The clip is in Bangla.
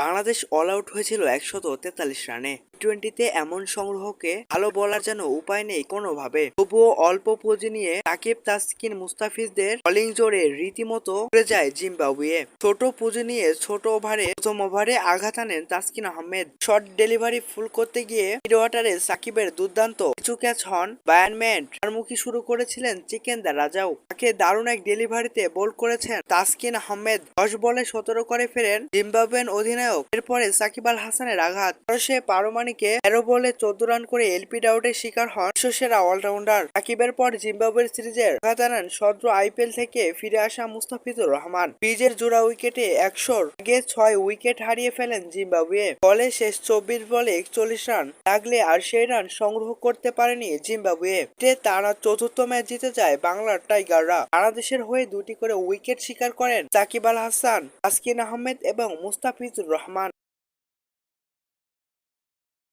বাংলাদেশ অল আউট হয়েছিল একশত তেতাল্লিশ রানে। টোয়েন্টিতে এমন সংগ্রহকে ভালো বলার যেন উপায় নেই কোনোভাবে। তবুও অল্প পুঁজি নিয়ে সাকিব, তাসকিন, মুস্তাফিজদের বোলিং জোরে রীতিমতো উড়ে যায় জিম্বাবুয়ে। ছোট পুঁজি নিয়ে ছোট ওভারে, প্রথম ওভারে আঘাত আনেন Taskin Ahmed. Short delivery pull করতে গিয়ে মিড ওয়াটারে সাকিবের দুর্দান্ত কিছু ক্যাচ হন বায়ানম্যান মুখী শুরু করেছিলেন চিকেন দা রাজাও। তাকে দারুণ এক ডেলিভারিতে বোল করেছেন তাসকিন আহমেদ। দশ বলে সতেরো করে ফেরেন জিম্বাবুয়েন অধিনায়ক। এরপরে সাকিব আল হাসানের আঘাত। সে পারমানিকে তেরো বলে চোদ্দ রান করে এলপি ডাউটের শিকার হন বিশ্বসেরা অলরাউন্ডার সাকিবের পর জিম্বাবুয়ের সিরিজের আনেন সদ্র আইপিএল থেকে ফিরে আসা মুস্তাফিজুর রহমান। পিজের জোড়া উইকেটে একশোর আগে ছয় উইকেট হারিয়ে ফেলেন জিম্বাবুয়ে। বলে শেষ চব্বিশ বলে একচল্লিশ রান লাগলে আর সেই রান সংগ্রহ করতে পারেনি জিম্বাবুয়ে। তারা চতুর্থ ম্যাচ জিতে যায় বাংলার টাইগাররা। বাংলাদেশের হয়ে দুটি করে উইকেট শিকার করেন সাকিব আল হাসান, তাসকিন আহমেদ এবং মুস্তাফিজুর রহমান।